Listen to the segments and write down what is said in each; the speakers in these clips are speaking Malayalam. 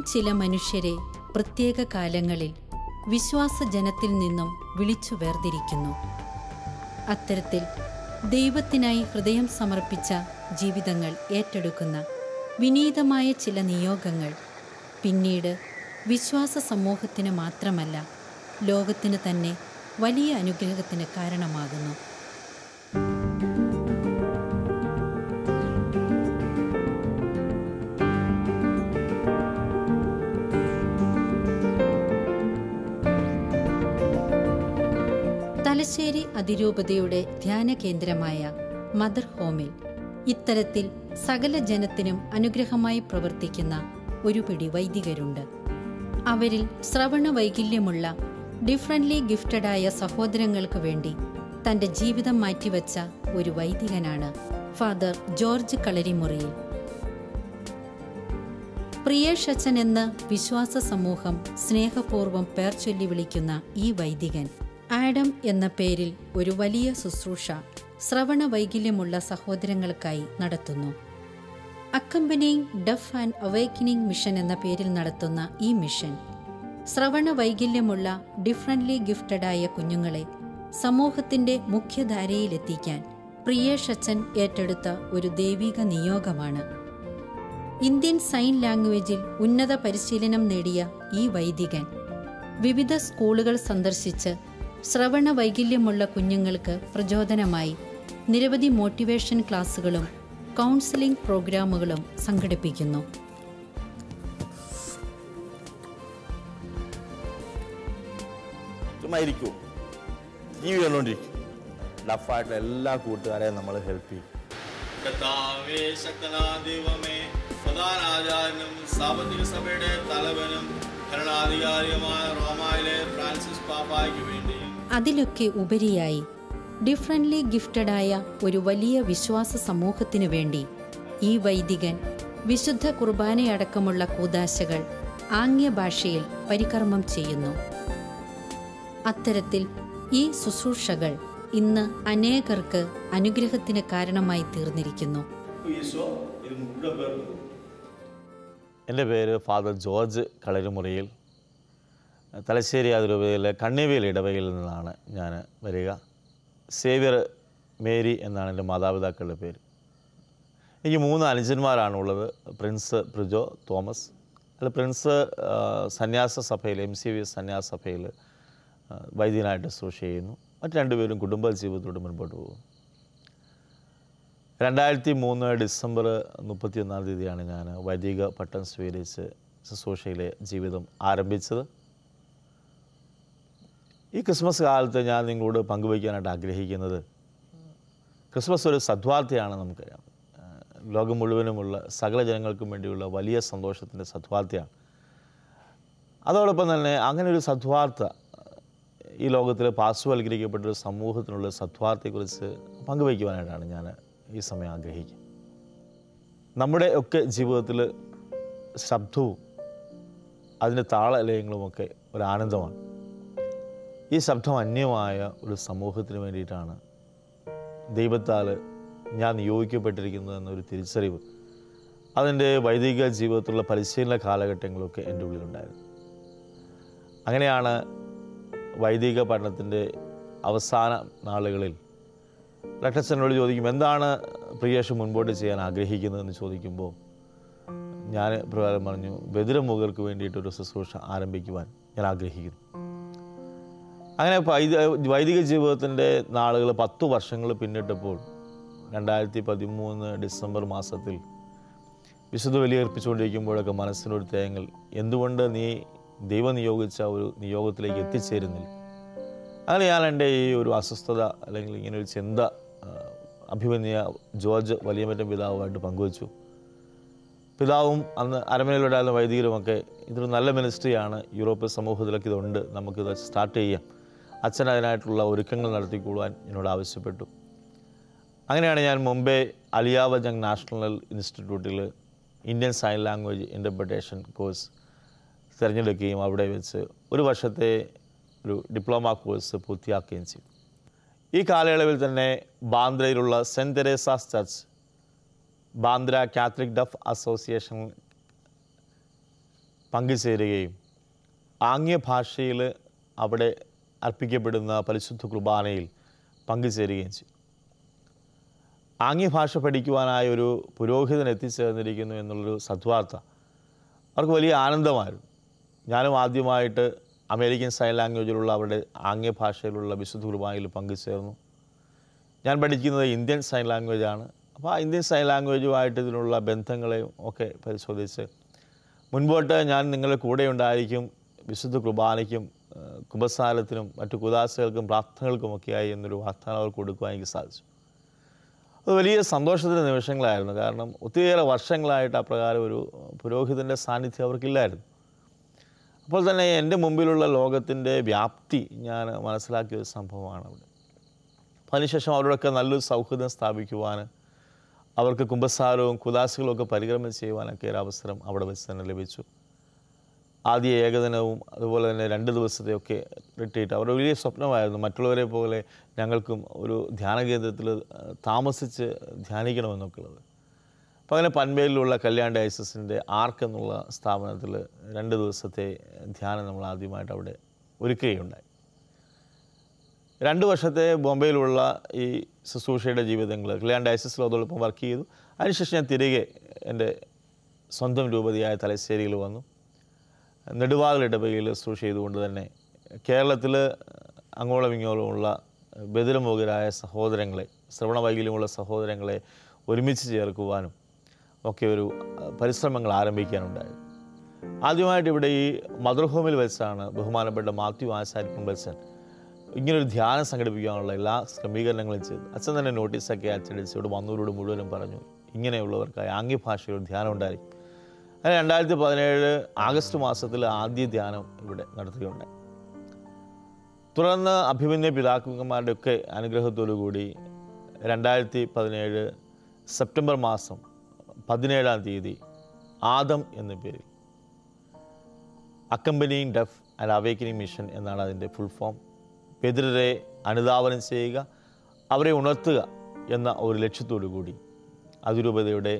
ചില മനുഷ്യരെ പ്രത്യേക കാലങ്ങളിൽ വിശ്വാസ ജനത്തിൽ നിന്നും വിളിച്ചു വേർതിരിക്കുന്നു. അത്തരത്തിൽ ദൈവത്തിനായി ഹൃദയം സമർപ്പിച്ച ജീവിതങ്ങൾ ഏറ്റെടുക്കുന്ന വിനീതമായ ചില നിയോഗങ്ങൾ പിന്നീട് വിശ്വാസ സമൂഹത്തിന് മാത്രമല്ല ലോകത്തിന് തന്നെ വലിയ അനുഗ്രഹത്തിന് കാരണമാകുന്നു. തലശ്ശേരി അതിരൂപതയുടെ ധ്യാന കേന്ദ്രമായ മദർ ഹോമിൽ ഇത്തരത്തിൽ സകല ജനത്തിനും അനുഗ്രഹമായി പ്രവർത്തിക്കുന്ന ഒരു പിടി വൈദികരുണ്ട്. അവരിൽ ശ്രവണ വൈകല്യമുള്ള ഡിഫറന്റ്ലി ഗിഫ്റ്റഡായ സഹോദരങ്ങൾക്ക് വേണ്ടി തന്റെ ജീവിതം മാറ്റിവെച്ച ഒരു വൈദികനാണ് ഫാദർ ജോർജ് കളരിമുറിയിൽ. പ്രിയേഷച്ചൻ എന്ന് വിശ്വാസ സമൂഹം സ്നേഹപൂർവം പേർ ചൊല്ലി വിളിക്കുന്ന ഈ വൈദികൻ ആഡം എന്ന പേരിൽ ഒരു വലിയ ശുശ്രൂഷ ശ്രവണ വൈകല്യമുള്ള സഹോദരങ്ങൾക്കായി നടത്തുന്നു. Accompanying deaf and awakening mission എന്ന പേരിൽ നടത്തുന്ന ഈ മിഷൻ ശ്രവണ വൈകല്യമുള്ള ഡിഫറന്റ്ലി ഗിഫ്റ്റഡായ കുഞ്ഞുങ്ങളെ സമൂഹത്തിന്റെ മുഖ്യധാരയിലെത്തിക്കാൻ പ്രിയേഷച്ചൻ ഏറ്റെടുത്ത ഒരു ദൈവിക നിയോഗമാണ്. ഇന്ത്യൻ സൈൻ ലാംഗ്വേജിൽ ഉന്നത പരിശീലനം നേടിയ ഈ വൈദികൻ വിവിധ സ്കൂളുകൾ സന്ദർശിച്ച് ശ്രവണ വൈകല്യമുള്ള കുഞ്ഞുങ്ങൾക്ക് പ്രചോദനമായി. നിരവധി മോട്ടിവേഷൻ ക്ലാസുകളും കൗൺസിലിംഗ് പ്രോഗ്രാമുകളും സംഘടിപ്പിക്കുന്നു. ടി വി കണ്ടുകൊണ്ടിരിക്കും എല്ലാ കൂട്ടുകാരെയും നമ്മൾ ഹെൽപ്പ് ചെയ്യും. കർത്താവേ ശക്തനാ ദൈവമേ പ്രധാനാചാര്യനും സാമ്പത്തിക സഭയുടെ തലവനും ഭരണാധികാരിയുമായ റോമായിലെ ഫ്രാൻസിസ് പാപ്പായ്ക്ക് വേണ്ടിയും അതിലൊക്കെ ഉപരിയായി. ഡിഫറന്റ്ലി ഗിഫ്റ്റഡായ ഒരു വലിയ വിശ്വാസ സമൂഹത്തിനു വേണ്ടി ഈ വൈദികൻ വിശുദ്ധ കുർബാനയടക്കമുള്ള കൂതാശകൾ ആംഗ്യ ഭാഷയിൽ പരികർമ്മം ചെയ്യുന്നു. അത്തരത്തിൽ ഈ ശുശ്രൂഷകൾ ഇന്ന് അനേകർക്ക് അനുഗ്രഹത്തിന് കാരണമായി തീർന്നിരിക്കുന്നു. എന്റെ പേര് ഫാദർ ജോർജ് കളരിമുറിയിൽ തലശ്ശേരി അതിരൂപതയിലെ കണ്ണിവേൽ ഇടവകയിൽ നിന്നാണ് ഞാൻ വരിക. സേവ്യർ മേരി എന്നാണ് എന്റെ മാതാപിതാക്കളുടെ പേര്. എനിക്ക് മൂന്ന് അനുജന്മാരാണ് ഉള്ളത് പ്രിൻസ് പ്രിജോ തോമസ്. അല്ല പ്രിൻസ് സന്യാസ സഭയിൽ എം സി വി സന്യാസ സഭയിൽ വൈദ്യനായിട്ട് ശുശ്രൂഷ ചെയ്യുന്നു. മറ്റ് രണ്ടുപേരും കുടുംബ ജീവിതത്തോട് മുൻപോട്ട് പോകും രണ്ടായിരത്തി മൂന്ന് ഡിസംബർ മുപ്പത്തിയൊന്നാം തീയതിയാണ് ഞാൻ വൈദിക പട്ടം സ്വീകരിച്ച് ശുശ്രൂഷയിലെ ജീവിതം ആരംഭിച്ചത്. ഈ ക്രിസ്മസ് കാലത്ത് ഞാൻ നിങ്ങളോട് പങ്കുവയ്ക്കാനായിട്ട് ആഗ്രഹിക്കുന്നത് ക്രിസ്മസ് ഒരു സദ്വാർത്തയാണ് നമുക്കറിയാം. ലോകം മുഴുവനുമുള്ള സകല ജനങ്ങൾക്കും വേണ്ടിയുള്ള വലിയ സന്തോഷത്തിന്റെ സദ്വാർത്തയാണ് അതോടൊപ്പം തന്നെ അങ്ങനെ ഒരു സദ്വാർത്ത ഈ ലോകത്തിൽ പാർശ്വവൽക്കരിക്കപ്പെട്ട ഒരു സമൂഹത്തിനുള്ള സദ്വാർത്തയെക്കുറിച്ച് പങ്കുവയ്ക്കുവാനായിട്ടാണ് ഞാൻ ഈ സമയം ആഗ്രഹിക്കുന്നത്. നമ്മുടെ ഒക്കെ ജീവിതത്തിൽ ശബ്ദവും അതിന്റെ താളലയങ്ങളുമൊക്കെ ഒരു ആനന്ദമാണ്. ഈ ശബ്ദം അന്യമായ ഒരു സമൂഹത്തിന് വേണ്ടിയിട്ടാണ് ദൈവത്താൽ ഞാൻ നിയോഗിക്കപ്പെട്ടിരിക്കുന്നത് എന്നൊരു തിരിച്ചറിവ് അതിന്റെ വൈദിക ജീവിതത്തിലുള്ള പരിശീലന കാലഘട്ടങ്ങളൊക്കെ എന്റെ ഉള്ളിലുണ്ടായിരുന്നു. അങ്ങനെയാണ് വൈദിക പഠനത്തിന്റെ അവസാന നാളുകളിൽ ലക്ഷച്ചനോട് ചോദിക്കും എന്താണ് പ്രിയേഷ് മുൻപോട്ട് ചെയ്യാൻ ആഗ്രഹിക്കുന്നതെന്ന് ചോദിക്കുമ്പോൾ ഞാൻ പ്രകാരം പറഞ്ഞു ബദിരമുഖർക്ക് വേണ്ടിയിട്ടൊരു ശുശ്രൂഷ ആരംഭിക്കുവാൻ ഞാൻ ആഗ്രഹിക്കുന്നു. അങ്ങനെ വൈദിക ജീവിതത്തിന്റെ നാളുകൾ പത്തു വർഷങ്ങൾ പിന്നിട്ടപ്പോൾ രണ്ടായിരത്തി പതിമൂന്ന് ഡിസംബർ മാസത്തിൽ വിശുദ്ധ ബലിയർപ്പിച്ചുകൊണ്ടിരിക്കുമ്പോഴൊക്കെ മനസ്സിനൊരു തേങ്ങൽ. എന്തുകൊണ്ട് നീ ദൈവം നിയോഗിച്ച ഒരു നിയോഗത്തിലേക്ക് എത്തിച്ചേരുന്നില്ല? അങ്ങനെ ഞാൻ എന്റെ ഈ ഒരു അസ്വസ്ഥത അല്ലെങ്കിൽ ഇങ്ങനെ ഒരു ചിന്ത അഭിമന്യ ജോർജ് വലിയമറ്റം പിതാവുമായിട്ട് പങ്കുവച്ചു. പിതാവും അന്ന് അരമനയിലുണ്ടായിരുന്ന വൈദികരുമൊക്കെ ഇതൊരു നല്ല മിനിസ്ട്രിയാണ് യൂറോപ്യൻ സമൂഹത്തിലൊക്കെ ഇതുണ്ട്. നമുക്കിത് സ്റ്റാർട്ട് ചെയ്യാം. അച്ഛൻ അതിനായിട്ടുള്ള ഒരുക്കങ്ങൾ നടത്തിക്കൊള്ളുവാൻ എന്നോട് ആവശ്യപ്പെട്ടു. അങ്ങനെയാണ് ഞാൻ മുംബൈ അലിയാവജങ് നാഷണൽ ഇൻസ്റ്റിറ്റ്യൂട്ടിൽ Indian sign language interpretation course തിരഞ്ഞെടുക്കുകയും അവിടെ വെച്ച് ഒരു വർഷത്തെ ഒരു ഡിപ്ലോമ കോഴ്സ് പൂർത്തിയാക്കുകയും ചെയ്തു. ഈ കാലയളവിൽ തന്നെ ബാന്ദ്രയിലുള്ള saint Teresa's church Bandra catholic deaf association പങ്കുചേരുകയും ആംഗ്യ ഭാഷയിൽ അവിടെ അർപ്പിക്കപ്പെടുന്ന പരിശുദ്ധ കുർബാനയിൽ പങ്കുചേരുകയും ചെയ്യും ആംഗ്യഭാഷ പഠിക്കുവാനായ ഒരു പുരോഹിതൻ എത്തിച്ചേർന്നിരിക്കുന്നു എന്നുള്ളൊരു സദ്വാർത്ത. അവർക്ക് വലിയ ആനന്ദമായിരുന്നു. ഞാനും ആദ്യമായിട്ട് അമേരിക്കൻ സൈൻ ലാംഗ്വേജിലുള്ള അവരുടെ ആംഗ്യഭാഷയിലുള്ള വിശുദ്ധ കുർബാനയിൽ പങ്കുചേർന്നു. ഞാൻ പഠിക്കുന്നത് ഇന്ത്യൻ സൈൻ ലാംഗ്വേജാണ്. അപ്പോൾ ആ ഇന്ത്യൻ സൈൻ ലാംഗ്വേജുമായിട്ട് ഇതിനുള്ള ബന്ധങ്ങളെയും ഒക്കെ പരിശോധിച്ച് മുൻപോട്ട് ഞാൻ നിങ്ങളുടെ കൂടെ ഉണ്ടായിരിക്കും വിശുദ്ധ കുർബാനയ്ക്കും ഏഹ്, കുമ്പസാരത്തിനും മറ്റു കുദാസകൾക്കും പ്രാർത്ഥനകൾക്കുമൊക്കെയായി എന്നൊരു വാഗ്ദാനം അവർക്ക് കൊടുക്കുവാൻ എനിക്ക് സാധിച്ചു. അത് വലിയ സന്തോഷത്തിന്റെ നിമിഷങ്ങളായിരുന്നു. കാരണം ഒത്തിരിയേറെ വർഷങ്ങളായിട്ട് അപ്രകാരം ഒരു പുരോഹിതന്റെ സാന്നിധ്യം അവർക്കില്ലായിരുന്നു. അപ്പോൾ തന്നെ എന്റെ മുമ്പിലുള്ള ലോകത്തിന്റെ വ്യാപ്തി ഞാൻ മനസ്സിലാക്കിയ ഒരു സംഭവമാണ് അവിടെ. അപ്പോൾ അതിനുശേഷം അവരോടൊക്കെ നല്ലൊരു സൗഹൃദം സ്ഥാപിക്കുവാൻ അവർക്ക് കുംഭസാരവും കുദാസുകളും ഒക്കെ പരിക്രമം ചെയ്യുവാനൊക്കെ ഒരു അവസരം അവിടെ വെച്ച് തന്നെ ലഭിച്ചു. ആദ്യ ഏകദിനവും അതുപോലെ തന്നെ രണ്ട് ദിവസത്തെയൊക്കെ റിട്രീറ്റ് അവരുടെ വലിയ സ്വപ്നമായിരുന്നു. മറ്റുള്ളവരെ പോലെ ഞങ്ങൾക്കും ഒരു ധ്യാന കേന്ദ്രത്തിൽ താമസിച്ച് ധ്യാനിക്കണമെന്നൊക്കെ ഉള്ളത്. അപ്പോൾ അങ്ങനെ പൻമേലിലുള്ള കല്യാൺ ഡയസസിന്റെ ആർക്ക് എന്നുള്ള സ്ഥാപനത്തിൽ രണ്ട് ദിവസത്തെ ധ്യാനം നമ്മൾ ആദ്യമായിട്ട് അവിടെ ഒരുക്കുകയുണ്ടായി. രണ്ട് വർഷത്തെ ബോംബെയിലുള്ള ഈ ശുശ്രൂഷയുടെ ജീവിതങ്ങൾ കല്യാൺ ഡയസസിൽ അതോടൊപ്പം വർക്ക് ചെയ്തു. അതിനുശേഷം ഞാൻ തിരികെ എന്റെ സ്വന്തം രൂപതയായ തലശ്ശേരിയിൽ വന്നു. നെടുവാകൽ ഇടവകയിൽ ചെയ്തുകൊണ്ട് തന്നെ കേരളത്തിൽ അങ്ങോളം ഇങ്ങോളമുള്ള ബദിരമോഹരായ സഹോദരങ്ങളെ ശ്രവണ വൈകല്യമുള്ള സഹോദരങ്ങളെ ഒരുമിച്ച് ചേർക്കുവാനും ഒക്കെ ഒരു പരിശ്രമങ്ങൾ ആരംഭിക്കാനുണ്ടായത് ആദ്യമായിട്ട് ഇവിടെ ഈ മദർ ഹോമിൽ വെച്ചാണ് ബഹുമാനപ്പെട്ട മാത്യു ആശാരി കുമ്പൽസൻ ഇങ്ങനൊരു ധ്യാനം സംഘടിപ്പിക്കാനുള്ള എല്ലാ ക്രമീകരണങ്ങളും ചെയ്തു അച്ഛൻ തന്നെ നോട്ടീസൊക്കെ അച്ചടിച്ച് ഇവിടെ വന്നവരോട് മുഴുവനും പറഞ്ഞു. ഇങ്ങനെയുള്ളവർക്കായി ആംഗ്യഭാഷയിൽ ധ്യാനം ഉണ്ടായിരിക്കും അങ്ങനെ രണ്ടായിരത്തി പതിനേഴ് ആഗസ്റ്റ് മാസത്തിൽ ആദ്യ ധ്യാനം ഇവിടെ നടത്തുകയുണ്ട് തുടർന്ന് അഭിമന്യ പിതാക്കന്മാരുടെ ഒക്കെ അനുഗ്രഹത്തോടു കൂടി രണ്ടായിരത്തി പതിനേഴ് സെപ്റ്റംബർ മാസം പതിനേഴാം തീയതി ആദം എന്ന പേരിൽ accompanying deaf and awakening mission എന്നാണ് അതിന്റെ ഫുൾ ഫോം. ബദിരരെ അനുധാവനം ചെയ്യുക അവരെ ഉണർത്തുക എന്ന ഒരു ലക്ഷ്യത്തോടു കൂടി അതിരൂപതയുടെ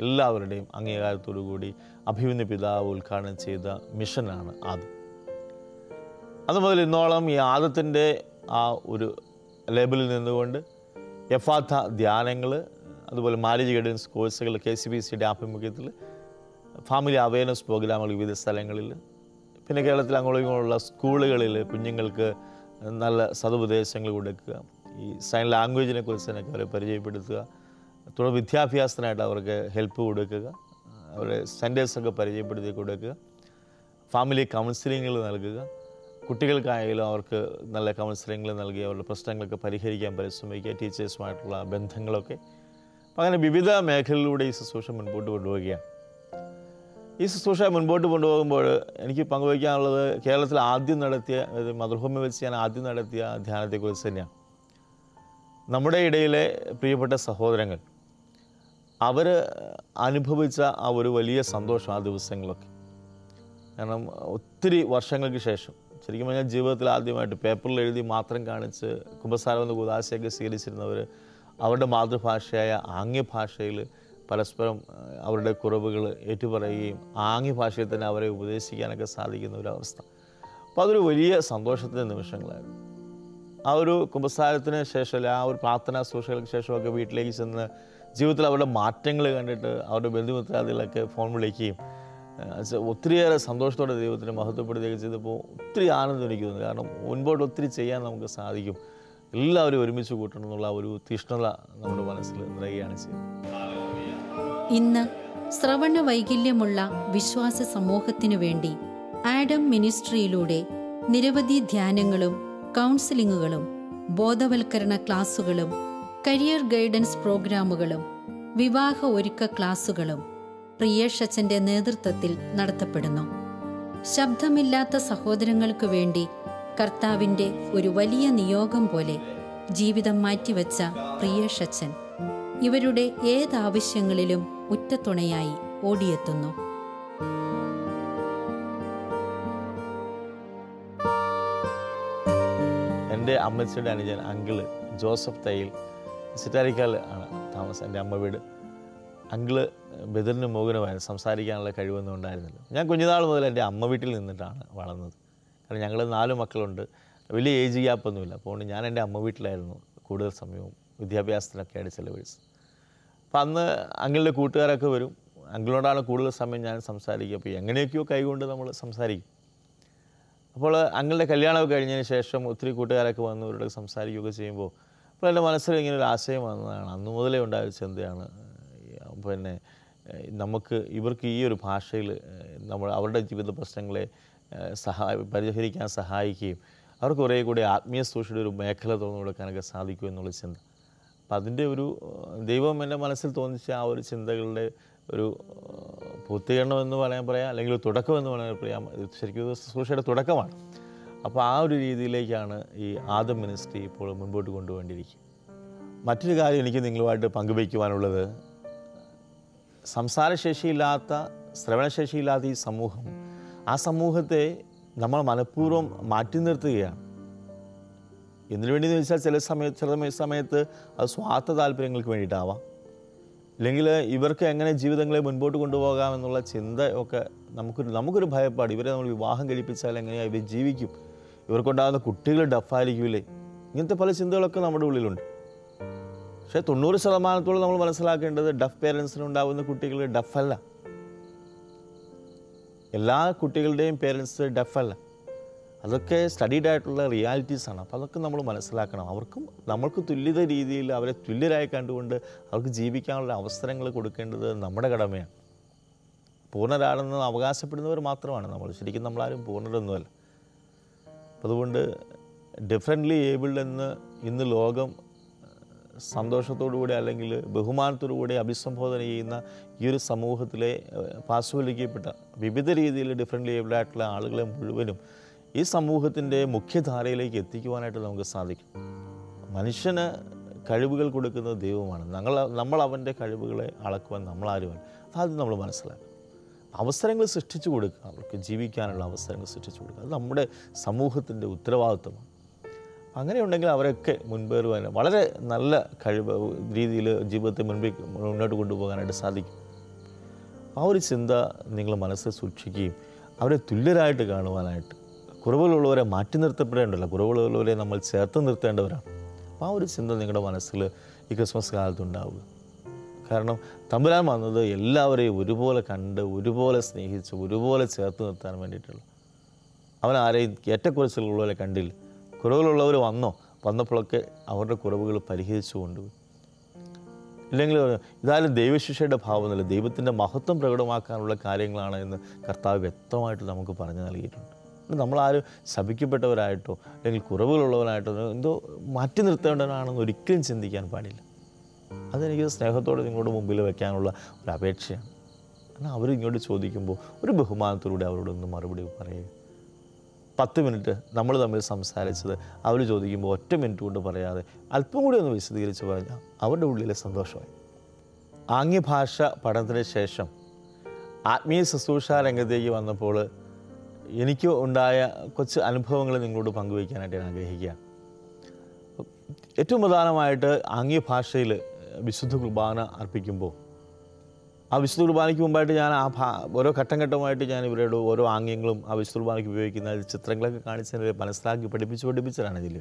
എല്ലാവരുടെയും അംഗീകാരത്തോടു കൂടി അഭിമന്യ പിതാവ് ഉദ്ഘാടനം ചെയ്ത മിഷനാണ് അത് മുതൽ ഇന്നോളം ഈ ആദത്തിന്റെ ആ ഒരു ലേബലിൽ നിന്നുകൊണ്ട് യഫാത്ത ധ്യാനങ്ങൾ അതുപോലെ മാരേജ് ഗൈഡൻസ് കോഴ്സുകൾ കെ സി ബി സിയുടെ ആഭിമുഖ്യത്തിൽ ഫാമിലി അവയർനെസ് പ്രോഗ്രാമുകൾ വിവിധ സ്ഥലങ്ങളിൽ പിന്നെ കേരളത്തിൽ അങ്ങോളം ഇങ്ങോട്ടുള്ള സ്കൂളുകളിൽ കുഞ്ഞുങ്ങൾക്ക് നല്ല സതുപദേശങ്ങൾ കൊടുക്കുക ഈ സൈൻ ലാംഗ്വേജിനെ കുറിച്ച് തന്നെ അവരെ പരിചയപ്പെടുത്തുക തുടർ വിദ്യാഭ്യാസത്തിനായിട്ട് അവർക്ക് ഹെൽപ്പ് കൊടുക്കുക. അവരെ സെന്റേഴ്സൊക്കെ പരിചയപ്പെടുത്തി കൊടുക്കുക. ഫാമിലി കൗൺസിലിങ്ങുകൾ നൽകുക. കുട്ടികൾക്കായാലും അവർക്ക് നല്ല കൗൺസിലിങ്ങൾ നൽകി അവരുടെ പ്രശ്നങ്ങളൊക്കെ പരിഹരിക്കാൻ പരിശ്രമിക്കുക. ടീച്ചേഴ്സുമായിട്ടുള്ള ബന്ധങ്ങളൊക്കെ. അങ്ങനെ വിവിധ മേഖലയിലൂടെ ഈ ശുശ്രൂഷ മുൻപോട്ട് കൊണ്ടുപോവുകയാണ്. ഈ ശുശ്രൂഷ മുൻപോട്ട് കൊണ്ടുപോകുമ്പോൾ എനിക്ക് പങ്കുവയ്ക്കാനുള്ളത് കേരളത്തിൽ ആദ്യം നടത്തിയ മധുർഭൂമി വെച്ച് ഞാൻ ആദ്യം നടത്തിയ ധ്യാനത്തെക്കുറിച്ച് തന്നെയാണ്. നമ്മുടെ ഇടയിലെ പ്രിയപ്പെട്ട സഹോദരങ്ങൾ അവർ അനുഭവിച്ച ആ ഒരു വലിയ സന്തോഷം ആ ദിവസങ്ങളൊക്കെ. കാരണം ഒത്തിരി വർഷങ്ങൾക്ക് ശേഷം. ശരിക്കും പറഞ്ഞാൽ ജീവിതത്തിൽ ആദ്യമായിട്ട് പേപ്പറിൽ എഴുതി മാത്രം കാണിച്ച് കുമ്പസാരം എന്ന കുദാശയൊക്കെ സ്വീകരിച്ചിരുന്നവർ അവരുടെ മാതൃഭാഷയായ ആംഗ്യ ഭാഷയിൽ പരസ്പരം അവരുടെ കുറവുകൾ ഏറ്റുപറയുകയും ആംഗ്യ ഭാഷയിൽ തന്നെ അവരെ ഉപദേശിക്കാനൊക്കെ സാധിക്കുന്ന ഒരു അവസ്ഥ. അപ്പോൾ അതൊരു വലിയ സന്തോഷത്തിന്റെ നിമിഷങ്ങളായിരുന്നു. ആ ഒരു കുമ്പസാരത്തിന് ശേഷം ആ ഒരു പ്രാർത്ഥനാ സൂക്ഷകൾക്ക് ശേഷമൊക്കെ വീട്ടിലേക്ക് ചെന്ന് ജീവിതത്തിൽ അവരുടെ മാറ്റങ്ങൾ കണ്ടിട്ട് അവരുടെ ബന്ധുമിത്രാദികളൊക്കെ ഫോൺ വിളിക്കുകയും ഒത്തിരിയേറെ സന്തോഷത്തോടെ ദൈവത്തിന് മഹത്വപ്പെടുത്തുകയൊക്കെ ചെയ്തപ്പോൾ ഒത്തിരി ആനന്ദം എനിക്ക് തോന്നി. കാരണം മുൻപോട്ട് ഒത്തിരി ചെയ്യാൻ നമുക്ക് സാധിക്കും. എല്ലാവരും ഒരുമിച്ച് കൂട്ടണം എന്നുള്ള ഒരു തീഷ്ണത നമ്മുടെ മനസ്സിൽ നിറയുകയാണ് ചെയ്യുന്നത്. ഇന്ന് ശ്രവണ വൈകല്യമുള്ള വിശ്വാസ സമൂഹത്തിനു വേണ്ടി ആഡം മിനിസ്ട്രിയിലൂടെ നിരവധി ധ്യാനങ്ങളും കൗൺസിലിങ്ങുകളും ബോധവൽക്കരണ ക്ലാസുകളും കരിയർ ഗൈഡൻസ് പ്രോഗ്രാമുകളും വിവാഹ ഒരുക്ക ക്ലാസുകളും പ്രിയേഷച്ചന്റെ നേതൃത്വത്തിൽ നടത്തപ്പെടുന്നു. ശബ്ദമില്ലാത്ത സഹോദരങ്ങൾക്ക് വേണ്ടി കർത്താവിന്റെ ഒരു വലിയ നിയോഗം പോലെ ജീവിതം മാറ്റിവെച്ച പ്രിയേഷച്ചൻ ഇവരുടെ ഏതാവശ്യങ്ങളിലും ഉറ്റത്തുണയായി ഓടിയെത്തുന്നു. എന്റെ അമ്മച്ചിയുടെ അനുജൻ അങ്കിൾ ജോസഫ് തയ്യിൽ സിറ്റാരിക്കാൽ ആണ് താമസം എന്റെ അമ്മ വീട്. അങ്കിൾ ബദറിന് മോഹനുമായിരുന്നു സംസാരിക്കാനുള്ള കഴിവൊന്നും ഉണ്ടായിരുന്നില്ല. ഞാൻ കുഞ്ഞുനാൾ മുതൽ എന്റെ അമ്മ വീട്ടിൽ നിന്നിട്ടാണ് വളർന്നത്. കാരണം ഞങ്ങൾ നാല് മക്കളുണ്ട്. വലിയ ഏജ് ഗ്യാപ്പൊന്നുമില്ല അപ്പോൾ ഞാൻ എന്റെ അമ്മ വീട്ടിലായിരുന്നു കൂടുതൽ സമയവും വിദ്യാഭ്യാസത്തിനൊക്കെ ആയിട്ട് ചിലവഴിച്ചത്. അപ്പം അന്ന് അങ്കിളിന്റെ കൂട്ടുകാരൊക്കെ വരും. അങ്കിളിനോടാണ് കൂടുതൽ സമയം ഞാൻ സംസാരിക്കുക. അപ്പോൾ എങ്ങനെയൊക്കെയോ കൈകൊണ്ട് നമ്മൾ സംസാരിക്കും. അപ്പോൾ അങ്കിളുടെ കല്യാണമൊക്കെ കഴിഞ്ഞതിന് ശേഷം ഒത്തിരി കൂട്ടുകാരൊക്കെ വന്ന് ഇവരോട് സംസാരിക്കുകയൊക്കെ ചെയ്യുമ്പോൾ അപ്പോൾ എന്റെ മനസ്സിൽ ഇങ്ങനെ ഒരു ആശയം വന്നതാണ്. അന്ന് മുതലേ ഉണ്ടായ ചിന്തയാണ്. പിന്നെ നമുക്ക് ഇവർക്ക് ഈ ഒരു ഭാഷയിൽ നമ്മൾ അവരുടെ ജീവിത പ്രശ്നങ്ങളെ സഹായ പരിഹരിക്കാൻ സഹായിക്കുകയും അവർക്ക് കുറേ കൂടി ആത്മീയ സൂക്ഷിയുടെ ഒരു മേഖല തുറന്നു കൊടുക്കാനൊക്കെ സാധിക്കും എന്നുള്ള ചിന്ത. അപ്പം അതിന്റെ ഒരു ദൈവം എന്റെ മനസ്സിൽ തോന്നിച്ച ആ ഒരു ചിന്തകളുടെ ഒരു പൂർത്തീകരണം എന്ന് പറയാൻ പറയാം അല്ലെങ്കിൽ തുടക്കം എന്ന് പറയാൻ പറയാം ശരിക്കും ശുശ്രൂഷയുടെ തുടക്കമാണ്. അപ്പോൾ ആ ഒരു രീതിയിലേക്കാണ് ഈ ആദം മിനിസ്ട്രി ഇപ്പോൾ മുൻപോട്ട് കൊണ്ടുപോകേണ്ടിയിരിക്കുക മറ്റൊരു കാര്യം എനിക്ക് നിങ്ങളുമായിട്ട് പങ്കുവയ്ക്കുവാനുള്ളത് സംസാരശേഷിയില്ലാത്ത ശ്രവണശേഷിയില്ലാത്ത ഈ സമൂഹം ആ സമൂഹത്തെ നമ്മൾ മനഃപൂർവം മാറ്റി നിർത്തുകയാണ്. എന്തിനു വേണ്ടി എന്ന് വെച്ചാൽ ചില സമയത്ത് ചില സമയ- സമയത്ത് അത് സ്വാർത്ഥ താല്പര്യങ്ങൾക്ക് വേണ്ടിയിട്ടാവാം. അല്ലെങ്കിൽ ഇവർക്ക് എങ്ങനെ ജീവിതങ്ങളെ മുൻപോട്ട് കൊണ്ടുപോകാം എന്നുള്ള ചിന്ത ഒക്കെ നമുക്കൊരു നമുക്കൊരു ഭയപ്പാട്. ഇവരെ നമ്മൾ വിവാഹം കഴിപ്പിച്ചാൽ എങ്ങനെയാണ് ഇവർ ജീവിക്കും? ഇവർക്കുണ്ടാകുന്ന കുട്ടികൾ ഡഫായിരിക്കൂലേ? ഇങ്ങനത്തെ പല ചിന്തകളൊക്കെ നമ്മുടെ ഉള്ളിലുണ്ട്. പക്ഷേ തൊണ്ണൂറ് ശതമാനത്തോളം നമ്മൾ മനസ്സിലാക്കേണ്ടത് ഡഫ് പേരൻസിന് ഉണ്ടാകുന്ന കുട്ടികൾ ഡഫല്ല. എല്ലാ കുട്ടികളുടെയും പേരൻസ് ഡഫല്ല. അതൊക്കെ സ്റ്റഡീഡ് ആയിട്ടുള്ള റിയാലിറ്റീസാണ് അപ്പോൾ അതൊക്കെ നമ്മൾ മനസ്സിലാക്കണം. അവർക്കും നമ്മൾക്ക് തുല്യത രീതിയിൽ അവരെ തുല്യരായി കണ്ടുകൊണ്ട് അവർക്ക് ജീവിക്കാനുള്ള അവസരങ്ങൾ കൊടുക്കേണ്ടത് നമ്മുടെ കടമയാണ്. പൂർണരാണെന്ന് അവകാശപ്പെടുന്നവർ മാത്രമാണ് നമ്മൾ. ശരിക്കും നമ്മളാരും പൂർണരൊന്നുമല്ല. അതുകൊണ്ട് ഡിഫറെന്റ്ലി ഏബിൾഡ് എന്ന് ഇന്ന് ലോകം സന്തോഷത്തോടുകൂടി അല്ലെങ്കിൽ ബഹുമാനത്തോടുകൂടി അഭിസംബോധന ചെയ്യുന്ന ഈ ഒരു സമൂഹത്തിലെ പാർശ്വവൽക്കരിക്കപ്പെട്ട വിവിധ രീതിയിൽ ഡിഫറെന്റ്ലി ഏബിൾഡ് ആയിട്ടുള്ള ആളുകളെ മുഴുവനും ഈ സമൂഹത്തിന്റെ മുഖ്യധാരയിലേക്ക് എത്തിക്കുവാനായിട്ട് നമുക്ക് സാധിക്കും. മനുഷ്യന് കഴിവുകൾ കൊടുക്കുന്നത് ദൈവമാണ്. ഞങ്ങൾ നമ്മൾ അവന്റെ കഴിവുകളെ അളക്കുവാൻ നമ്മളാരുമല്ല അതാദ്യം നമ്മൾ മനസ്സിലാക്കണം. അവസരങ്ങൾ സൃഷ്ടിച്ചു കൊടുക്കുക. അവർക്ക് ജീവിക്കാനുള്ള അവസരങ്ങൾ സൃഷ്ടിച്ചു കൊടുക്കുക. അത് നമ്മുടെ സമൂഹത്തിന്റെ ഉത്തരവാദിത്വമാണ്. അങ്ങനെയുണ്ടെങ്കിൽ അവരൊക്കെ മുൻപേറുവാൻ വളരെ നല്ല കഴിവ് രീതിയിൽ ജീവിതത്തെ മുൻപിൽ മുന്നോട്ട് കൊണ്ടുപോകാനായിട്ട് സാധിക്കും. ആ ഒരു ചിന്ത നിങ്ങൾ മനസ്സിൽ സൂക്ഷിക്കുകയും അവരെ തുല്യരായിട്ട് കാണുവാനായിട്ട് കുറവുകളുള്ളവരെ മാറ്റി നിർത്തപ്പെടേണ്ടല്ല കുറവുകളുള്ളവരെ നമ്മൾ ചേർത്ത് നിർത്തേണ്ടവരാണ്. അപ്പോൾ ആ ഒരു ചിന്ത നിങ്ങളുടെ മനസ്സിൽ ഈ ക്രിസ്മസ് കാലത്ത് ഉണ്ടാവുക. കാരണം തമ്പുരാൻ വന്നത് എല്ലാവരെയും ഒരുപോലെ കണ്ട് ഒരുപോലെ സ്നേഹിച്ച് ഒരുപോലെ ചേർത്ത് നിർത്താൻ വേണ്ടിയിട്ടുള്ള. അവൻ ആരെയും ഏറ്റക്കുറച്ചിലുള്ളവരെ കണ്ടില്ല. കുറവുകളുള്ളവർ വന്നോ? വന്നപ്പോഴൊക്കെ അവരുടെ കുറവുകൾ പരിഹരിച്ചു കൊണ്ടുപോയി. ഇല്ലെങ്കിൽ ഇതായാലും ദൈവശിക്ഷയുടെ ഭാവമല്ല ദൈവത്തിന്റെ മഹത്വം പ്രകടമാക്കാനുള്ള കാര്യങ്ങളാണ് എന്ന് കർത്താവ് വ്യക്തമായിട്ട് നമുക്ക് പറഞ്ഞു നൽകിയിട്ടുണ്ട്. നമ്മളാരും ശപിക്കപ്പെട്ടവരായിട്ടോ അല്ലെങ്കിൽ കുറവുകളുള്ളവരായിട്ടോ എന്തോ മാറ്റി നിർത്തേണ്ടവരാണെന്ന് ഒരിക്കലും ചിന്തിക്കാൻ പാടില്ല. അതെനിക്ക് സ്നേഹത്തോടെ നിങ്ങളുടെ മുമ്പിൽ വെക്കാനുള്ള ഒരു അപേക്ഷയാണ്. കാരണം അവർ ഇങ്ങോട്ട് ചോദിക്കുമ്പോൾ ഒരു ബഹുമാനത്തിലൂടെ അവരോടൊന്ന് മറുപടി പറയുക പത്ത് മിനിറ്റ് നമ്മൾ തമ്മിൽ സംസാരിച്ചത് അവർ ചോദിക്കുമ്പോൾ ഒറ്റ മിനിറ്റ് കൊണ്ട് പറയാതെ അല്പം കൂടി ഒന്ന് വിശദീകരിച്ച് പറഞ്ഞാൽ അവരുടെ ഉള്ളിലെ സന്തോഷമായി. ആംഗ്യഭാഷ പഠനത്തിന് ശേഷം ആത്മീയ ശുശ്രൂഷ രംഗത്തേക്ക് വന്നപ്പോൾ എനിക്ക് ഉണ്ടായ കുറച്ച് അനുഭവങ്ങൾ നിങ്ങളോട് പങ്കുവയ്ക്കാനായിട്ട് ഞാൻ ആഗ്രഹിക്കുക ഏറ്റവും പ്രധാനമായിട്ട് ആംഗ്യഭാഷയിൽ വിശുദ്ധ കുർബാന അർപ്പിക്കുമ്പോൾ. ആ വിശുദ്ധ കുർബാനയ്ക്ക് മുമ്പായിട്ട് ഞാൻ ആ ഭാ ഓരോ ഘട്ടം ഘട്ടമായിട്ട് ഞാൻ ഇവരോട് ഓരോ ആംഗ്യങ്ങളും ആ വിശുദ്ധ കുർബാനയ്ക്ക് ഉപയോഗിക്കുന്ന ചിത്രങ്ങളൊക്കെ കാണിച്ച് അവരെ മനസ്സിലാക്കി പഠിപ്പിച്ച് പഠിപ്പിച്ചതാണ് ഇതിൽ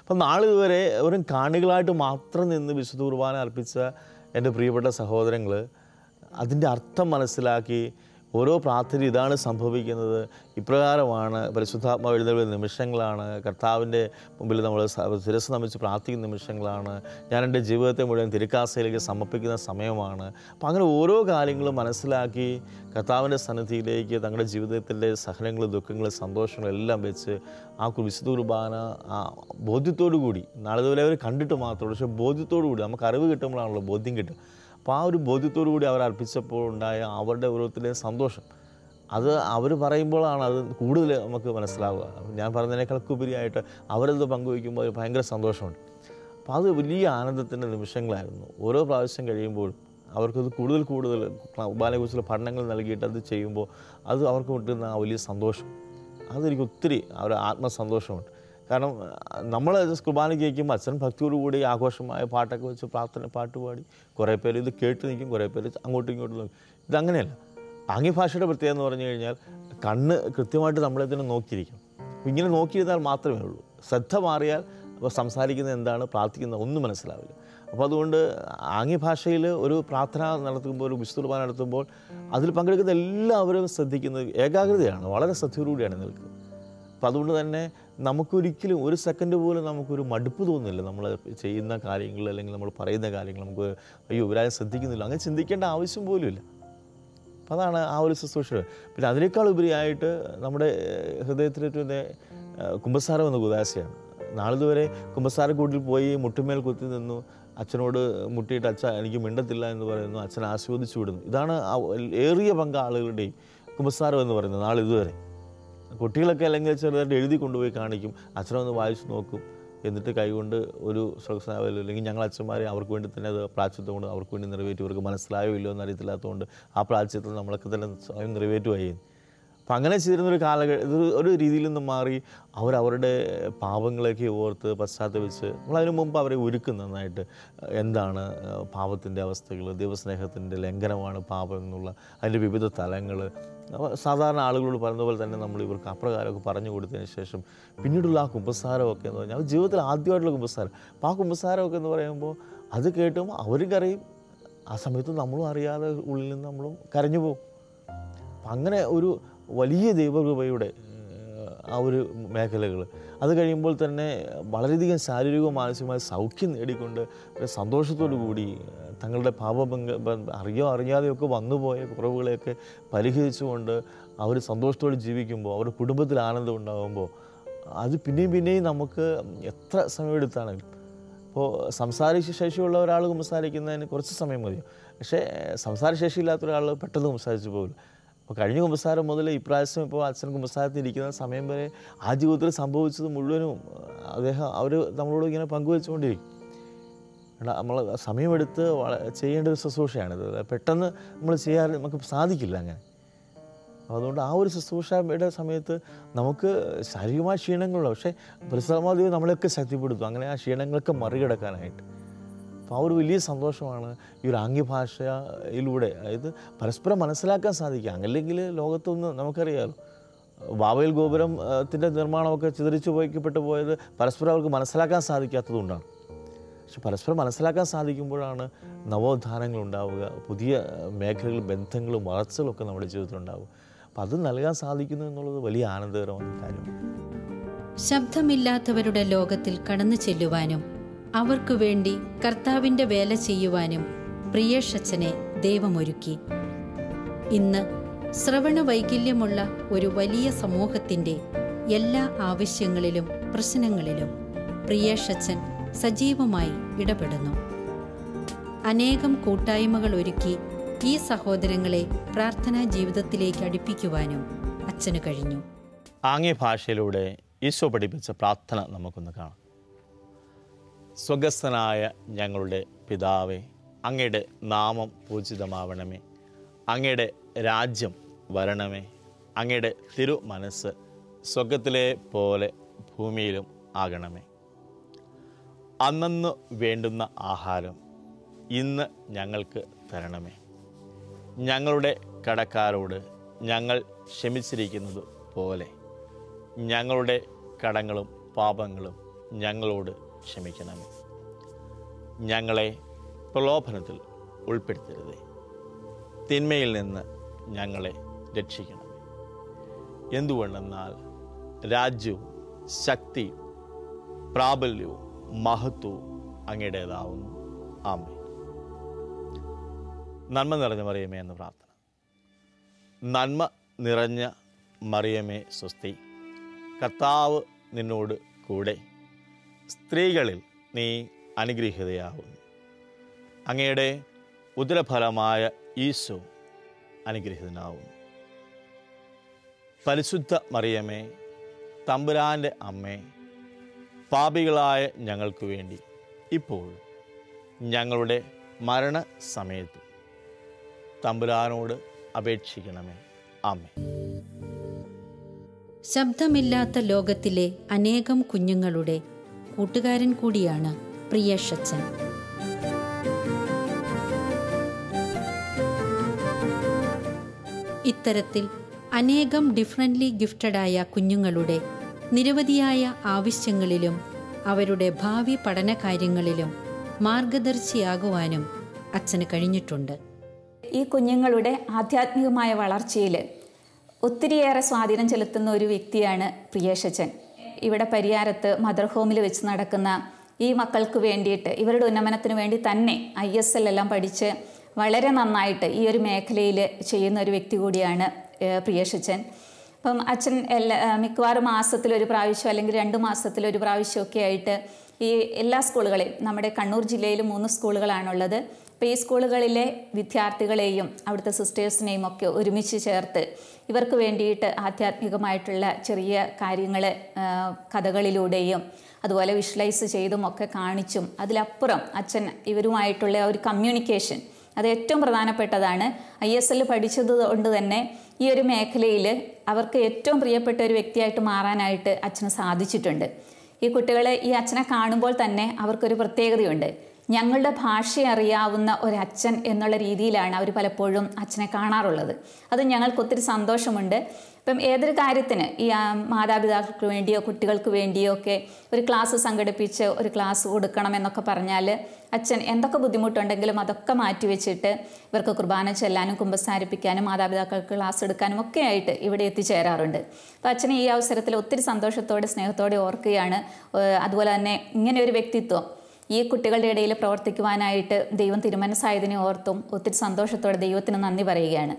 അപ്പം നാളിതുവരെ വെറും കാണികളായിട്ട് മാത്രം നിന്ന് വിശുദ്ധ കുർബാന അർപ്പിച്ച എന്റെ പ്രിയപ്പെട്ട സഹോദരങ്ങൾ അതിന്റെ അർത്ഥം മനസ്സിലാക്കി ഓരോ പ്രാർത്ഥന ഇതാണ് സംഭവിക്കുന്നത്. ഇപ്രകാരമാണ് പരിശുദ്ധാത്മാവ് എഴുന്നേൽക്കുന്ന നിമിഷങ്ങളാണ്. കർത്താവിന്റെ മുമ്പിൽ നമ്മൾ ശിരസ് നമിച്ച് പ്രാർത്ഥിക്കുന്ന നിമിഷങ്ങളാണ്. ഞാൻ എന്റെ ജീവിതത്തെ മുഴുവൻ തിരുക്കാസയിലേക്ക് സമർപ്പിക്കുന്ന സമയമാണ്. അപ്പം അങ്ങനെ ഓരോ കാര്യങ്ങളും മനസ്സിലാക്കി കർത്താവിന്റെ സന്നിധിയിലേക്ക് തങ്ങളുടെ ജീവിതത്തിന്റെ സഹനങ്ങൾ ദുഃഖങ്ങൾ സന്തോഷങ്ങൾ എല്ലാം വെച്ച് ആ വിശുദ്ധ കുർബാന ആ ബോധ്യത്തോടു കൂടി നാളെ ഇതുവരെ അവർ കണ്ടിട്ട് മാത്രമേ പക്ഷേ ബോധ്യത്തോടു കൂടി നമുക്ക് അറിവ് കിട്ടുമ്പോഴാണല്ലോ ബോധ്യം കിട്ടുക. അപ്പോൾ ആ ഒരു ബോധ്യത്തോടു കൂടി അവർ അർപ്പിച്ചപ്പോൾ ഉണ്ടായ അവരുടെ ഓരോരുത്തരുടെയും സന്തോഷം. അത് അവർ പറയുമ്പോഴാണ് അത് കൂടുതൽ നമുക്ക് മനസ്സിലാവുക. ഞാൻ പറഞ്ഞതിനേക്കാൾക്ക് ഉപരിയായിട്ട് അവരത് പങ്കുവയ്ക്കുമ്പോൾ ഒരു ഭയങ്കര സന്തോഷമുണ്ട്. അപ്പോൾ അത് വലിയ ആനന്ദത്തിന്റെ നിമിഷങ്ങളായിരുന്നു. ഓരോ പ്രാവശ്യം കഴിയുമ്പോഴും അവർക്കത് കൂടുതൽ കൂടുതൽ കുർബാനയെക്കുറിച്ചുള്ള പഠനങ്ങൾ നൽകിയിട്ട് അത് ചെയ്യുമ്പോൾ അത് അവർക്ക് കിട്ടുന്ന ആ വലിയ സന്തോഷം. അതെനിക്ക് ഒത്തിരി ആ ഒരു ആത്മസന്തോഷമുണ്ട്. കാരണം നമ്മൾ കുർബാന കേൾക്കുമ്പോൾ അച്ഛൻ ഭക്തിയോടുകൂടി ആഘോഷമായ പാട്ടൊക്കെ വെച്ച് പ്രാർത്ഥന പാട്ട് പാടി കുറേ പേര് ഇത് കേട്ട് നിൽക്കും കുറേ പേര് അങ്ങോട്ടും ഇങ്ങോട്ടും നോക്കും. ഇതങ്ങനെയല്ല. ആംഗ്യഭാഷയുടെ പ്രത്യേകത എന്ന് പറഞ്ഞു കഴിഞ്ഞാൽ കണ്ണ് കൃത്യമായിട്ട് നമ്മളെ തന്നെ നോക്കിയിരിക്കും ഇങ്ങനെ നോക്കിയിരുന്നാൽ മാത്രമേ ഉള്ളൂ. ശ്രദ്ധ മാറിയാൽ സംസാരിക്കുന്നത് എന്താണ് പ്രാർത്ഥിക്കുന്നത് ഒന്നും മനസ്സിലാവില്ല. അപ്പോൾ അതുകൊണ്ട് ആംഗ്യഭാഷയിൽ ഒരു പ്രാർത്ഥന നടത്തുമ്പോൾ ഒരു വിശുദ്ധുർബാന നടത്തുമ്പോൾ അതിൽ പങ്കെടുക്കുന്ന എല്ലാവരും ശ്രദ്ധിക്കുന്നത് ഏകാഗ്രതയാണ് വളരെ ശ്രദ്ധയോടുകൂടിയാണ് നിൽക്കുന്നത്. അപ്പോൾ അതുകൊണ്ട് തന്നെ നമുക്കൊരിക്കലും ഒരു സെക്കൻഡ് പോലും നമുക്കൊരു മടുപ്പ് തോന്നുന്നില്ല. നമ്മൾ ചെയ്യുന്ന കാര്യങ്ങൾ അല്ലെങ്കിൽ നമ്മൾ പറയുന്ന കാര്യങ്ങൾ നമുക്ക് അയ്യോ ഇവരാരും ശ്രദ്ധിക്കുന്നില്ല. അങ്ങനെ ചിന്തിക്കേണ്ട ആവശ്യം പോലുമില്ല അപ്പം അതാണ് ആ ഒരു ശുശ്രൂഷ പിന്നെ അതിനേക്കാൾ ഉപരിയായിട്ട് നമ്മുടെ ഹൃദയത്തിലേറ്റുന്ന കുമ്പസാരം എന്ന ഉദാശയാണ് നാളിതുവരെ കുമ്പസാരക്കൂട്ടിൽ പോയി മുട്ടുമേൽ കുത്തി നിന്നു. അച്ഛനോട് മുട്ടിയിട്ട് അച്ഛ എനിക്ക് മിണ്ടത്തില്ല എന്ന് പറയുന്നു. അച്ഛൻ ആസ്വദിച്ചു വിടുന്നു. ഇതാണ് ഏറിയ പങ്ക് ആളുകളുടെയും കുമ്പസാരം എന്ന് പറയുന്നത് നാളിതുവരെ. കുട്ടികളൊക്കെ അല്ലെങ്കിൽ ചെറുതായിട്ട് എഴുതി കൊണ്ടുപോയി കാണിക്കും. അച്ഛനൊന്ന് വായിച്ചു നോക്കും. എന്നിട്ട് കൈകൊണ്ട് ഒരു സ്രോതസ്സാവില്ല അല്ലെങ്കിൽ ഞങ്ങൾ അച്ഛന്മാരെ അവർക്ക് വേണ്ടി തന്നെ അത് പ്രാച്യത്വം കൊണ്ട് അവർക്ക് വേണ്ടി നിറവേറ്റി അവർക്ക് മനസ്സിലായോ ഇല്ലയോ എന്ന് അറിയത്തില്ലാത്തതുകൊണ്ട് ആ പ്രാച്യത്തിൽ നമ്മളൊക്കെ തന്നെ സ്വയം നിറവേറ്റുമായി അപ്പം അങ്ങനെ ചെയ്തിരുന്ന ഒരു കാലഘട്ടം ഒരു രീതിയിൽ നിന്ന് മാറി അവരവരുടെ പാപങ്ങളൊക്കെ ഓർത്ത് പശ്ചാത്തപിച്ച് നമ്മളതിനു മുമ്പ് അവരെ ഒരുക്കും നന്നായിട്ട്. എന്താണ് പാപത്തിന്റെ അവസ്ഥകൾ ദൈവസ്നേഹത്തിന്റെ ലംഘനമാണ് പാപം എന്നുള്ള അതിന്റെ വിവിധ തലങ്ങൾ. സാധാരണ ആളുകളോട് പറയുന്ന പോലെ തന്നെ നമ്മൾ ഇവർക്ക് അപ്രകാരമൊക്കെ പറഞ്ഞു കൊടുത്തതിന് ശേഷം പിന്നീടുള്ള ആ കുമ്പസാരമൊക്കെ എന്ന് പറഞ്ഞാൽ ജീവിതത്തിൽ ആദ്യമായിട്ടുള്ള കുമ്പസാരം. അപ്പോൾ ആ കുമ്പസാരമൊക്കെ എന്ന് പറയുമ്പോൾ അത് കേട്ടുമ്പോൾ അവരും കരയും. ആ സമയത്ത് നമ്മളും അറിയാതെ ഉള്ളിൽ നിന്ന് നമ്മളും കരഞ്ഞു പോകും. അങ്ങനെ ഒരു വലിയ ദൈവകൃപയുടെ ആ ഒരു മേഖലകൾ അത് കഴിയുമ്പോൾ തന്നെ വളരെയധികം ശാരീരികവും മാനസികമായ സൗഖ്യം നേടിക്കൊണ്ട് ഒരു സന്തോഷത്തോടു കൂടി തങ്ങളുടെ ബ- അറിയോ അറിയാതെയൊക്കെ വന്നുപോയ കുറവുകളെയൊക്കെ പരിഹരിച്ചുകൊണ്ട് അവർ സന്തോഷത്തോടെ ജീവിക്കുമ്പോൾ അവരുടെ കുടുംബത്തിൽ ആനന്ദം ഉണ്ടാകുമ്പോൾ അത് പിന്നെയും പിന്നെയും നമുക്ക് എത്ര സമയമെടുത്താണെങ്കിലും ഇപ്പോൾ സംസാരിച്ച ശേഷിയുള്ള ഒരാൾ സംസാരിക്കുന്നതിന് കുറച്ച് സമയം മതി. പക്ഷേ സംസാരശേഷി ശേഷിയില്ലാത്ത ഒരാൾ പെട്ടെന്ന് സംസാരിച്ചു പോകില്ല. അപ്പോൾ കഴിഞ്ഞ കുമ്പസാരം മുതൽ ഇപ്രാവശ്യം ഇപ്പോൾ അച്ഛൻ കുമ്പസാരത്തിൽ ഇരിക്കുന്ന സമയം വരെ ആ ജീവിതത്തിൽ സംഭവിച്ചത് മുഴുവനും അദ്ദേഹം അവർ നമ്മളോട് ഇങ്ങനെ പങ്കുവെച്ചുകൊണ്ടിരിക്കും. നമ്മൾ സമയമെടുത്ത് ചെയ്യേണ്ട ഒരു ശുശ്രൂഷയാണിത്. പെട്ടെന്ന് നമ്മൾ ചെയ്യാൻ നമുക്ക് സാധിക്കില്ല അങ്ങനെ. അതുകൊണ്ട് ആ ഒരു ശുശ്രൂഷയുടെ സമയത്ത് നമുക്ക് ശാരീരികമായ ക്ഷീണങ്ങളുണ്ട്. പക്ഷേ പരിസരമാധികം നമ്മളെയൊക്കെ ശക്തിപ്പെടുത്തും. അങ്ങനെ ആ ക്ഷീണങ്ങളൊക്കെ മറികടക്കാനായിട്ട്. അപ്പോൾ ആ ഒരു വലിയ സന്തോഷമാണ് ഈ ഒരു ആംഗ്യഭാഷയിലൂടെ. അതായത് പരസ്പരം മനസ്സിലാക്കാൻ സാധിക്കുക. അങ്ങല്ലെങ്കിൽ ലോകത്തൊന്ന് നമുക്കറിയാമല്ലോ വാവയിൽ ഗോപുരത്തിന്റെ നിർമ്മാണമൊക്കെ ചിതറിച്ചു പോയിക്കപ്പെട്ടു പോയത് പരസ്പരം അവർക്ക് മനസ്സിലാക്കാൻ സാധിക്കാത്തതുകൊണ്ടാണ്. പക്ഷെ പരസ്പരം മനസ്സിലാക്കാൻ സാധിക്കുമ്പോഴാണ് നവോത്ഥാനങ്ങൾ ഉണ്ടാവുക പുതിയ മേഖലകൾ ബന്ധങ്ങളും വളർച്ചകളും ഒക്കെ നമ്മുടെ ജീവിതത്തിൽ ഉണ്ടാവുക അപ്പം അത് നൽകാൻ സാധിക്കുന്നു എന്നുള്ളത് വലിയ ആനന്ദകരമായ കാര്യമാണ് ശബ്ദമില്ലാത്തവരുടെ ലോകത്തിൽ കടന്നു ചെല്ലുവാനും അവർക്കു വേണ്ടി കർത്താവിന്റെ വേല ചെയ്യുവാനും പ്രിയഷച്ചനെ ദൈവമൊരുക്കി. ഇന്ന് ശ്രവണ വൈകല്യമുള്ള ഒരു വലിയ സമൂഹത്തിന്റെ എല്ലാ ആവശ്യങ്ങളിലും പ്രശ്നങ്ങളിലും പ്രിയേഷച്ചൻ സജീവമായി ഇടപെടുന്നു. അനേകം കൂട്ടായ്മകൾ ഒരുക്കി ഈ സഹോദരങ്ങളെ പ്രാർത്ഥനാ ജീവിതത്തിലേക്ക് അടുപ്പിക്കുവാനും അച്ഛന് കഴിഞ്ഞു. ആംഗ്യ ഭാഷയിലൂടെ ഈശോ പഠിപ്പിച്ച പ്രാർത്ഥന നമുക്കൊന്ന് കാണാം. സ്വഗസ്ഥനായ ഞങ്ങളുടെ പിതാവേ അങ്ങയുടെ നാമം പൂജിതമാവണമേ. അങ്ങയുടെ രാജ്യം വരണമേ. അങ്ങയുടെ തിരു മനസ്സ് സ്വർഗത്തിലെ പോലെ ഭൂമിയിലും ആകണമേ. അന്നന്ന് വേണ്ടുന്ന ആഹാരം ഇന്ന് ഞങ്ങൾക്ക് തരണമേ. ഞങ്ങളുടെ കടക്കാരോട് ഞങ്ങൾ ക്ഷമിച്ചിരിക്കുന്നത് പോലെ ഞങ്ങളുടെ കടങ്ങളും പാപങ്ങളും ഞങ്ങളോട് ക്ഷമിക്കണമേ ഞങ്ങളെ പ്രലോഭനത്തിൽ ഉൾപ്പെടുത്തരുതേ. തിന്മയിൽ നിന്ന് ഞങ്ങളെ രക്ഷിക്കണം. എന്തുകൊണ്ടെന്നാൽ രാജ്യവും ശക്തിയും പ്രാബല്യവും മഹത്വവും അങ്ങയുടേതാവുന്നു. ആമേ നന്മ നിറഞ്ഞ മറിയമേ എന്ന് പ്രാർത്ഥന. നന്മ നിറഞ്ഞ മറിയമേ സ്വസ്തി. കർത്താവ് നിന്നോട് കൂടെ സ്ത്രീകളിൽ നീ അനുഗ്രഹീതയാവുന്നു അങ്ങയുടെ ഉദരഫലമായ ഈശോ അനുഗ്രഹീതനാവുന്നു പരിശുദ്ധ മറിയമേ തമ്പുരാന്റെ അമ്മേ പാപികളായ ഞങ്ങൾക്ക് വേണ്ടി ഇപ്പോൾ ഞങ്ങളുടെ മരണസമയത്ത് തമ്പുരാനോട് അപേക്ഷിക്കണമേ. ആമേ ശബ്ദമില്ലാത്ത ലോകത്തിലെ അനേകം കുഞ്ഞുങ്ങളുടെ കൂട്ടുകാരൻ കൂടിയാണ് പ്രിയഷച്ചൻ ഇത്തരത്തിൽ അനേകം ഡിഫറന്റ്ലി ഗിഫ്റ്റഡായ കുഞ്ഞുങ്ങളുടെ നിരവധിയായ ആവശ്യങ്ങളിലും അവരുടെ ഭാവി പഠന കാര്യങ്ങളിലും മാർഗദർശിയാകുവാനും അച്ഛന് കഴിഞ്ഞിട്ടുണ്ട്. ഈ കുഞ്ഞുങ്ങളുടെ ആധ്യാത്മികമായ വളർച്ചയിൽ ഒത്തിരിയേറെ സ്വാധീനം ചെലുത്തുന്ന ഒരു വ്യക്തിയാണ് പ്രിയേഷച്ചൻ ഇവിടെ പരിയാരത്ത് മദർ ഹോമിൽ വെച്ച് നടക്കുന്ന ഈ മക്കൾക്ക് വേണ്ടിയിട്ട് ഇവരുടെ ഉന്നമനത്തിന് വേണ്ടി തന്നെ ഐ എസ് എൽ എല്ലാം പഠിച്ച് വളരെ നന്നായിട്ട് ഈ ഒരു മേഖലയിൽ ചെയ്യുന്ന ഒരു വ്യക്തി കൂടിയാണ് പ്രിയശിച്ചൻ. അപ്പം അച്ഛൻ എല്ലാ മിക്കവാറും മാസത്തിലൊരു പ്രാവശ്യം അല്ലെങ്കിൽ രണ്ട് മാസത്തിലൊരു പ്രാവശ്യമൊക്കെ ആയിട്ട് ഈ എല്ലാ സ്കൂളുകളെയും നമ്മുടെ കണ്ണൂർ ജില്ലയിൽ മൂന്ന് സ്കൂളുകളാണുള്ളത്. ഈ സ്കൂളുകളിലെ വിദ്യാർത്ഥികളെയും അവിടുത്തെ സിസ്റ്റേഴ്സിനെയും ഒക്കെ ഒരുമിച്ച് ചേർത്ത് ഇവർക്ക് വേണ്ടിയിട്ട് ആധ്യാത്മികമായിട്ടുള്ള ചെറിയ കാര്യങ്ങൾ കഥകളിലൂടെയും അതുപോലെ വിഷ്വലൈസ് ചെയ്തും ഒക്കെ കാണിച്ചും അതിലപ്പുറം അച്ഛൻ ഇവരുമായിട്ടുള്ള ഒരു കമ്മ്യൂണിക്കേഷൻ അത് ഏറ്റവും പ്രധാനപ്പെട്ടതാണ്. ഐ എസ് എൽ പഠിച്ചത് കൊണ്ട് തന്നെ ഈ ഒരു മേഖലയിൽ അവർക്ക് ഏറ്റവും പ്രിയപ്പെട്ട ഒരു വ്യക്തിയായിട്ട് മാറാനായിട്ട് അച്ഛന് സാധിച്ചിട്ടുണ്ട്. ഈ കുട്ടികളെ ഈ അച്ഛനെ കാണുമ്പോൾ തന്നെ അവർക്കൊരു പ്രത്യേകതയുണ്ട്. ഞങ്ങളുടെ ഭാഷ അറിയാവുന്ന ഒരച്ഛൻ എന്നുള്ള രീതിയിലാണ് അവർ പലപ്പോഴും അച്ഛനെ കാണാറുള്ളത്. അത് ഞങ്ങൾക്ക് ഒത്തിരി സന്തോഷമുണ്ട്. ഇപ്പം ഏതൊരു കാര്യത്തിന് ഈ മാതാപിതാക്കൾക്ക് വേണ്ടിയോ കുട്ടികൾക്ക് വേണ്ടിയോ ഒക്കെ ഒരു ക്ലാസ് സംഘടിപ്പിച്ച് ഒരു ക്ലാസ് കൊടുക്കണം എന്നൊക്കെ പറഞ്ഞാൽ അച്ഛൻ എന്തൊക്കെ ബുദ്ധിമുട്ടുണ്ടെങ്കിലും അതൊക്കെ മാറ്റിവെച്ചിട്ട് ഇവർക്ക് കുർബാന ചെല്ലാനും കുമ്പസാരിപ്പിക്കാനും മാതാപിതാക്കൾക്ക് ക്ലാസ് എടുക്കാനും ഒക്കെ ആയിട്ട് ഇവിടെ എത്തിച്ചേരാറുണ്ട്. അപ്പോൾ അച്ഛനെ ഈ അവസരത്തിൽ ഒത്തിരി സന്തോഷത്തോടെ സ്നേഹത്തോടെ ഓർക്കുകയാണ്. അതുപോലെ തന്നെ ഇങ്ങനെ ഒരു വ്യക്തിത്വം ഈ കുട്ടികളുടെ ഇടയിൽ പ്രവർത്തിക്കുവാനായിട്ട് ദൈവം തിരുമനസ്സായതിനെ ഓർത്തും ഒത്തിരി സന്തോഷത്തോടെ ദൈവത്തിന് നന്ദി പറയുകയാണ്.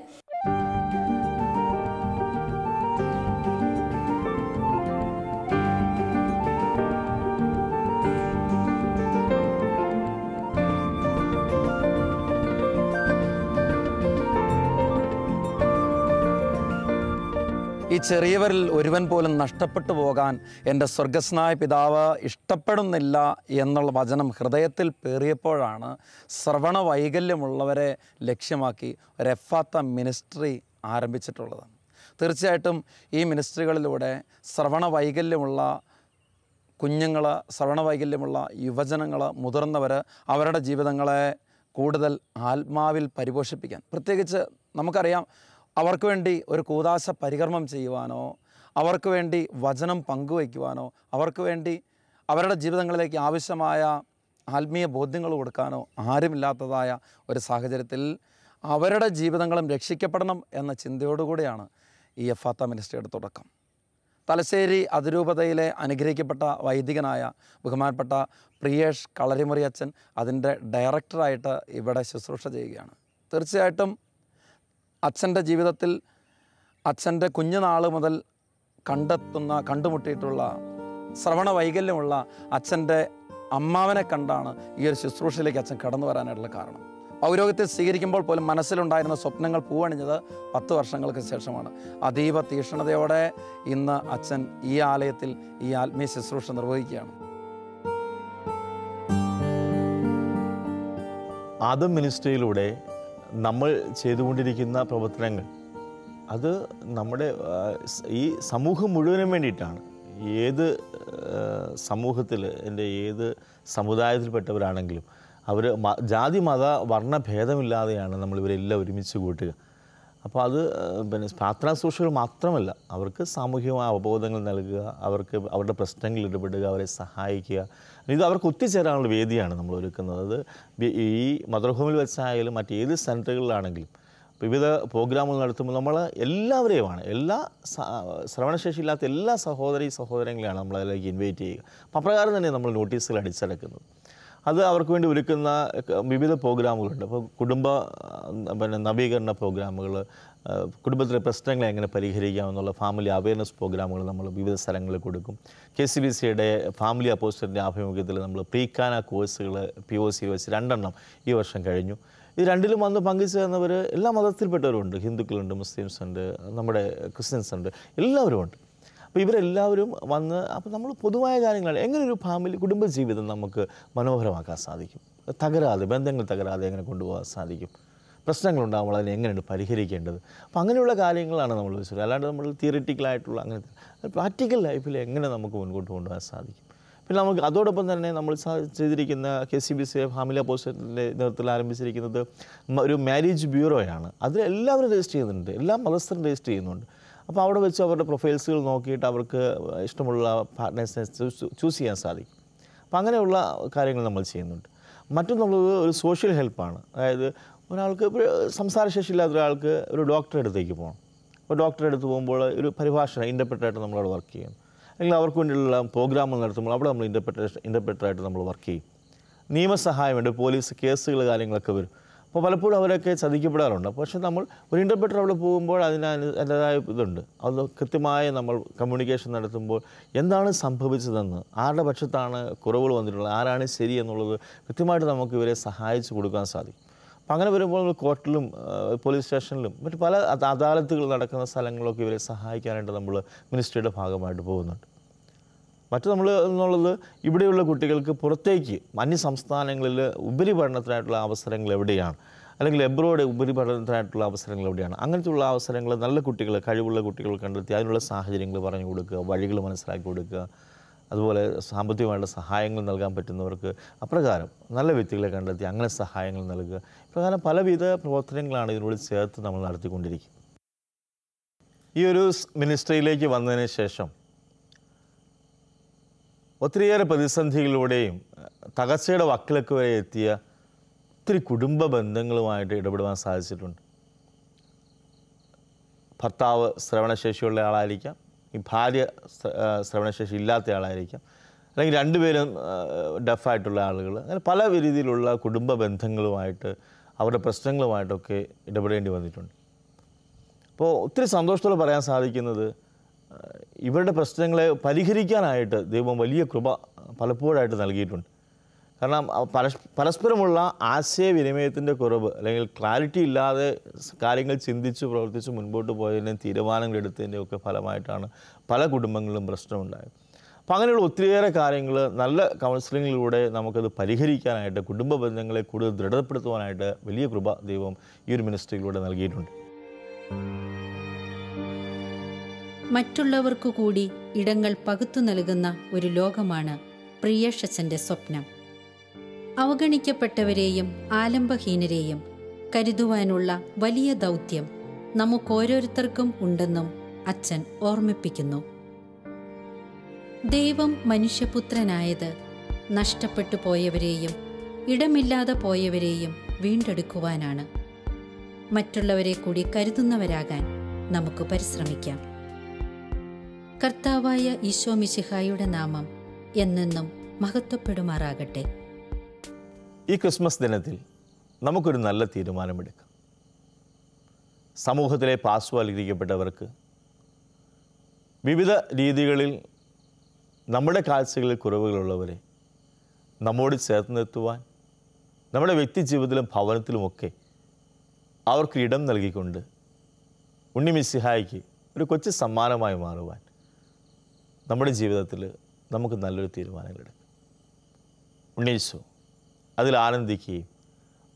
ചെറിയവരിൽ ഒരുവൻ പോലും നഷ്ടപ്പെട്ടു പോകാൻ എന്റെ സ്വർഗസ്നായ പിതാവ് ഇഷ്ടപ്പെടുന്നില്ല എന്നുള്ള വചനം ഹൃദയത്തിൽ പേറിയപ്പോഴാണ് ശ്രവണ വൈകല്യമുള്ളവരെ ലക്ഷ്യമാക്കി ഒരു എഫാത്ത മിനിസ്ട്രി ആരംഭിച്ചിട്ടുള്ളത്. തീർച്ചയായിട്ടും ഈ മിനിസ്ട്രികളിലൂടെ ശ്രവണ വൈകല്യമുള്ള കുഞ്ഞുങ്ങൾ ശ്രവണ വൈകല്യമുള്ള യുവജനങ്ങൾ മുതിർന്നവർ അവരുടെ ജീവിതങ്ങളെ കൂടുതൽ ആത്മാവിൽ പരിപോഷിപ്പിക്കാൻ. പ്രത്യേകിച്ച് നമുക്കറിയാം അവർക്ക് വേണ്ടി ഒരു കൂതാശ പരികർമ്മം ചെയ്യുവാനോ അവർക്ക് വേണ്ടി വചനം പങ്കുവയ്ക്കുവാനോ അവർക്ക് വേണ്ടി അവരുടെ ജീവിതങ്ങളിലേക്ക് ആവശ്യമായ ആത്മീയ ബോധ്യങ്ങൾ കൊടുക്കാനോ ആരുമില്ലാത്തതായ ഒരു സാഹചര്യത്തിൽ അവരുടെ ജീവിതങ്ങളും രക്ഷിക്കപ്പെടണം എന്ന ചിന്തയോടുകൂടിയാണ് ഈ എഫാത്ത മിനിസ്ട്രിയുടെ തുടക്കം. തലശ്ശേരി അതിരൂപതയിലെ അനുഗ്രഹിക്കപ്പെട്ട വൈദികനായ ബഹുമാനപ്പെട്ട പ്രിയേഷ് കളരിമുറി അച്ഛൻ അതിന്റെ ഡയറക്ടറായിട്ട് ഇവിടെ ശുശ്രൂഷ ചെയ്യുകയാണ്. തീർച്ചയായിട്ടും അച്ഛന്റെ ജീവിതത്തിൽ അച്ഛന്റെ കുഞ്ഞുനാൾ മുതൽ കണ്ടെത്തുന്ന കണ്ടുമുട്ടിയിട്ടുള്ള ശ്രവണ വൈകല്യമുള്ള അച്ഛന്റെ അമ്മാവനെ കണ്ടാണ് ഈ ഒരു ശുശ്രൂഷയിലേക്ക് അച്ഛൻ കടന്നു വരാനായിട്ടുള്ള കാരണം. പൗരോഗത്തെ സ്വീകരിക്കുമ്പോൾ പോലും മനസ്സിലുണ്ടായിരുന്ന സ്വപ്നങ്ങൾ പൂവണിഞ്ഞത് പത്ത് വർഷങ്ങൾക്ക് ശേഷമാണ്. അതീവ തീക്ഷ്ണതയോടെ ഇന്ന് അച്ഛൻ ഈ ആലയത്തിൽ ഈ ആത്മീയ ശുശ്രൂഷ നിർവഹിക്കുകയാണ്. ആദം മിനിസ്ട്രിയിലൂടെ നമ്മൾ ചെയ്തുകൊണ്ടിരിക്കുന്ന പ്രവർത്തനങ്ങൾ അത് നമ്മുടെ ഈ സമൂഹം മുഴുവനും വേണ്ടിയിട്ടാണ്. ഏത് സമൂഹത്തിൽ എന്റെ ഏത് സമുദായത്തിൽപ്പെട്ടവരാണെങ്കിലും അവർ ജാതി മത വർണ ഭേദമില്ലാതെയാണ് നമ്മൾ ഇവരെല്ലാം ഒരുമിച്ച് കൂട്ടുക. അപ്പോൾ അത് പിന്നെ പ്രാർത്ഥനാ സൂക്ഷികൾ മാത്രമല്ല അവർക്ക് സാമൂഹികമായ അവബോധങ്ങൾ നൽകുക അവർക്ക് അവരുടെ പ്രശ്നങ്ങളിൽ ഇടപെടുക അവരെ സഹായിക്കുക ഇത് അവർക്ക് ഒത്തുചേരാനുള്ള വേദിയാണ് നമ്മൾ ഒരുക്കുന്നത്. അത് ഈ മദർഹോമിൽ വെച്ചായാലും മറ്റേത് സെന്ററുകളിലാണെങ്കിലും വിവിധ പ്രോഗ്രാമുകൾ നടത്തുമ്പോൾ നമ്മൾ എല്ലാവരെയുമാണ്. എല്ലാ ശ്രവണശേഷി ഇല്ലാത്ത എല്ലാ സഹോദരി സഹോദരങ്ങളെയാണ് നമ്മൾ അതിലേക്ക് ഇൻവൈറ്റ് ചെയ്യുക. അപ്പം അപ്രകാരം തന്നെ നമ്മൾ നോട്ടീസുകൾ അടിച്ചടക്കുന്നത്. അത് അവർക്ക് വേണ്ടി ഒരുക്കുന്ന വിവിധ പ്രോഗ്രാമുകളുണ്ട് അപ്പോൾ കുടുംബ പിന്നെ നവീകരണ പ്രോഗ്രാമുകൾ കുടുംബത്തിലെ പ്രശ്നങ്ങളെ എങ്ങനെ പരിഹരിക്കാമെന്നുള്ള ഫാമിലി അവയർനെസ് പ്രോഗ്രാമുകൾ നമ്മൾ വിവിധ സ്ഥലങ്ങളിൽ കൊടുക്കും. കെ സി ബി സിയുടെ ഫാമിലി അപ്പോസ്റ്ററിന്റെ ആഭിമുഖ്യത്തിൽ നമ്മൾ പ്രീക്കാന കോഴ്സുകൾ പി ഒ സി വെച്ച് രണ്ടെണ്ണം ഈ വർഷം കഴിഞ്ഞു. ഇത് രണ്ടിലും വന്ന് പങ്കുചേർന്നവർ എല്ലാ മതത്തിൽപ്പെട്ടവരുണ്ട് ഹിന്ദുക്കളുണ്ട് മുസ്ലിംസ് ഉണ്ട് നമ്മുടെ ക്രിസ്ത്യൻസ് ഉണ്ട് എല്ലാവരും ഉണ്ട് അപ്പോൾ ഇവരെല്ലാവരും വന്ന് അപ്പോൾ നമ്മൾ പൊതുവായ കാര്യങ്ങളാണ്. എങ്ങനെ ഒരു ഫാമിലി കുടുംബജീവിതം നമുക്ക് മനോഹരമാക്കാൻ സാധിക്കും? തകരാതെ ബന്ധങ്ങൾ തകരാതെ എങ്ങനെ കൊണ്ടുപോകാൻ സാധിക്കും? പ്രശ്നങ്ങളുണ്ടാകുമ്പോൾ അതിനെ എങ്ങനെയാണ് പരിഹരിക്കേണ്ടത്? അപ്പോൾ അങ്ങനെയുള്ള കാര്യങ്ങളാണ് നമ്മൾ വിശ്വസിക്കുന്നത് അല്ലാണ്ട് നമ്മൾ തിയറിറ്റിക്കലായിട്ടുള്ള അങ്ങനത്തെ പ്രാക്ടിക്കൽ ലൈഫിൽ എങ്ങനെ നമുക്ക് മുൻപോട്ട് കൊണ്ടുപോകാൻ സാധിക്കും? പിന്നെ നമുക്ക് അതോടൊപ്പം തന്നെ നമ്മൾ ചെയ്തിരിക്കുന്ന K C B C family അപ്പോസിറ്റിന്റെ നേതൃത്വത്തിൽ ആരംഭിച്ചിരിക്കുന്നത് ഒരു മാരേജ് ബ്യൂറോയാണ് അതിൽ എല്ലാവരും രജിസ്റ്റർ ചെയ്യുന്നുണ്ട്. എല്ലാ മതസ്ഥരും രജിസ്റ്റർ ചെയ്യുന്നുണ്ട്. അപ്പോൾ അവിടെ വെച്ച് അവരുടെ പ്രൊഫൈൽസുകൾ നോക്കിയിട്ട് അവർക്ക് ഇഷ്ടമുള്ള പാർട്ട്നേഴ്സിനെ ചൂസ് ചെയ്യാൻ സാധിക്കും. അപ്പോൾ അങ്ങനെയുള്ള കാര്യങ്ങൾ നമ്മൾ ചെയ്യുന്നുണ്ട്. മറ്റൊന്നുള്ളത് ഒരു സോഷ്യൽ ഹെൽപ്പാണ് അതായത് ഒരാൾക്ക് സംസാരശേഷി ഇല്ലാത്ത ഒരാൾക്ക് ഒരു ഡോക്ടറെ അടുത്തേക്ക് പോകണം. അപ്പോൾ ഡോക്ടറെ അടുത്ത് പോകുമ്പോൾ ഒരു പരിഭാഷ ഇന്റർപ്രറ്ററായിട്ട് നമ്മളവിടെ വർക്ക് ചെയ്യും. അല്ലെങ്കിൽ അവർക്ക് വേണ്ടിയുള്ള പ്രോഗ്രാമുകൾ നടത്തുമ്പോൾ അവിടെ നമ്മൾ ഇന്റർപ്രറ്റേഷൻ ഇന്റർപ്രറ്ററായിട്ട് നമ്മൾ വർക്ക് ചെയ്യും. നിയമസഹായമുണ്ട് പോലീസ് കേസുകൾ കാര്യങ്ങളൊക്കെ വരും. അപ്പോൾ പലപ്പോഴും അവരൊക്കെ ചതിക്കപ്പെടാറുണ്ട്. പക്ഷേ നമ്മൾ ഒരു ഇന്റർപ്രറ്റർ അവിടെ പോകുമ്പോൾ അതിന് അതിന്റെതായ ഇതുണ്ട്. അത് കൃത്യമായി നമ്മൾ കമ്മ്യൂണിക്കേഷൻ നടത്തുമ്പോൾ എന്താണ് സംഭവിച്ചതെന്ന് ആരുടെ പക്ഷത്താണ് കുറവുകൾ വന്നിട്ടുള്ളത് ആരാണ് ശരി എന്നുള്ളത് കൃത്യമായിട്ട് നമുക്ക് ഇവരെ സഹായിച്ചു കൊടുക്കാൻ സാധിക്കും. അപ്പം അങ്ങനെ വരുമ്പോൾ നമ്മൾ കോർട്ടിലും പോലീസ് സ്റ്റേഷനിലും മറ്റ് പല അദ- അദാലത്തുകൾ നടക്കുന്ന സ്ഥലങ്ങളൊക്കെ ഇവരെ സഹായിക്കാനായിട്ട് നമ്മൾ മിനിസ്ട്രിയുടെ ഭാഗമായിട്ട് പോകുന്നുണ്ട്. മറ്റു നമ്മൾ എന്നുള്ളത് ഇവിടെയുള്ള കുട്ടികൾക്ക് പുറത്തേക്ക് അന്യ സംസ്ഥാനങ്ങളിൽ ഉപരിപഠനത്തിനായിട്ടുള്ള അവസരങ്ങൾ എവിടെയാണ്? അല്ലെങ്കിൽ എബ്രോഡ് ഉപരിപഠനത്തിനായിട്ടുള്ള അവസരങ്ങൾ എവിടെയാണ്? അങ്ങനത്തെയുള്ള അവസരങ്ങൾ നല്ല കുട്ടികൾ കഴിവുള്ള കുട്ടികൾ കണ്ടെത്തി അതിനുള്ള സാഹചര്യങ്ങൾ പറഞ്ഞു കൊടുക്കുക വഴികൾ മനസ്സിലാക്കി കൊടുക്കുക അതുപോലെ സാമ്പത്തികമായിട്ടുള്ള സഹായങ്ങൾ നൽകാൻ പറ്റുന്നവർക്ക് അപ്രകാരം നല്ല വ്യക്തികളെ കണ്ടെത്തി അങ്ങനെ സഹായങ്ങൾ നൽകുക. ഇപ്രകാരം പലവിധ പ്രവർത്തനങ്ങളാണ് ഇതിനോട് ചേർത്ത് നമ്മൾ നടത്തിക്കൊണ്ടിരിക്കുന്നത്. ഈ ഒരു മിനിസ്ട്രിയിലേക്ക് വന്നതിന് ശേഷം ഒത്തിരിയേറെ പ്രതിസന്ധികളിലൂടെയും തകർച്ചയുടെ വക്കിലൊക്കെ വരെ എത്തിയ ഒത്തിരി കുടുംബ ബന്ധങ്ങളുമായിട്ട് ഇടപെടുവാൻ സാധിച്ചിട്ടുണ്ട്. ഭർത്താവ് ശ്രവണശേഷിയുള്ള ആളായിരിക്കാം. ഈ ഭാര്യ ശ്രവണശേഷി ഇല്ലാത്ത ആളായിരിക്കാം. അല്ലെങ്കിൽ രണ്ടുപേരും ഡെഫായിട്ടുള്ള ആളുകൾ. അങ്ങനെ പല രീതിയിലുള്ള കുടുംബ ബന്ധങ്ങളുമായിട്ട് അവരുടെ പ്രശ്നങ്ങളുമായിട്ടൊക്കെ ഇടപെടേണ്ടി വന്നിട്ടുണ്ട്. അപ്പോൾ ഒത്തിരി സന്തോഷത്തോടെ പറയാൻ സാധിക്കുന്നത് ഇവരുടെ പ്രശ്നങ്ങളെ പരിഹരിക്കാനായിട്ട് ദൈവം വലിയ കൃപ പലപ്പോഴായിട്ട് നൽകിയിട്ടുണ്ട്. കാരണം പരസ് പരസ്പരമുള്ള ആശയവിനിമയത്തിന്റെ കുറവ് അല്ലെങ്കിൽ ക്ലാരിറ്റി ഇല്ലാതെ കാര്യങ്ങൾ ചിന്തിച്ച് പ്രവർത്തിച്ച് മുൻപോട്ട് പോയതിന്റെയും തീരുമാനങ്ങൾ എടുത്തതിന്റെയും ഒക്കെ ഫലമായിട്ടാണ് പല കുടുംബങ്ങളിലും പ്രശ്നമുണ്ടായത്. അപ്പോൾ അങ്ങനെയുള്ള ഒത്തിരിയേറെ കാര്യങ്ങൾ നല്ല കൗൺസിലിങ്ങിലൂടെ നമുക്കത് പരിഹരിക്കാനായിട്ട് കുടുംബ ബന്ധങ്ങളെ കൂടുതൽ ദൃഢപ്പെടുത്തുവാനായിട്ട് വലിയ കൃപ ദൈവം ഈ ഒരു മിനിസ്ട്രിയിലൂടെ നൽകിയിട്ടുണ്ട്. മറ്റുള്ളവർക്കു കൂടി ഇടങ്ങൾ പകുത്തു നൽകുന്ന ഒരു ലോകമാണ് പ്രിയഷച്ചന്റെ സ്വപ്നം. അവഗണിക്കപ്പെട്ടവരെയും ആലംബഹീനരെയും കരുതുവാനുള്ള വലിയ ദൗത്യം നമുക്കോരോരുത്തർക്കും ഉണ്ടെന്നും അച്ഛൻ ഓർമ്മിപ്പിക്കുന്നു. ദൈവം മനുഷ്യപുത്രനായത് നഷ്ടപ്പെട്ടു പോയവരെയും ഇടമില്ലാതെ പോയവരെയും വീണ്ടെടുക്കുവാനാണ്. മറ്റുള്ളവരെ കൂടി കരുതുന്നവരാകാൻ നമുക്ക് പരിശ്രമിക്കാം. കർത്താവായ ഈശോ മിശിഹായുടെ നാമം എന്നെന്നും മഹത്വപ്പെടുമാറാകട്ടെ. ഈ ക്രിസ്മസ് ദിനത്തിൽ നമുക്കൊരു നല്ല തീരുമാനമെടുക്കാം. സമൂഹത്തിലെ പാർശ്വവൽക്കരിക്കപ്പെട്ടവർക്ക് വിവിധ രീതികളിൽ നമ്മുടെ കാഴ്ചകളിൽ കുറവുകളുള്ളവരെ നമ്മോട് ചേർത്ത് നിർത്തുവാൻ നമ്മുടെ വ്യക്തി ജീവിതത്തിലും ഭവനത്തിലുമൊക്കെ അവർക്ക് ഇടം നൽകിക്കൊണ്ട് ഉണ്ണി മിസ്സിഹായിക്ക് ഒരു കൊച്ചു സമ്മാനമായി മാറുവാൻ നമ്മുടെ ജീവിതത്തിൽ നമുക്ക് നല്ലൊരു തീരുമാനങ്ങളെടുക്കാം ഉണ്ണീശോ അതിൽ ആനന്ദിക്കുകയും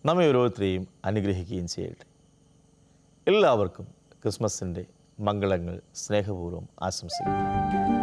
നമ്മെ ഓരോരുത്തരെയും അനുഗ്രഹിക്കുകയും ചെയ്യട്ടെ. എല്ലാവർക്കും ക്രിസ്മസിന്റെ മംഗളങ്ങൾ സ്നേഹപൂർവം ആശംസിക്കുന്നു.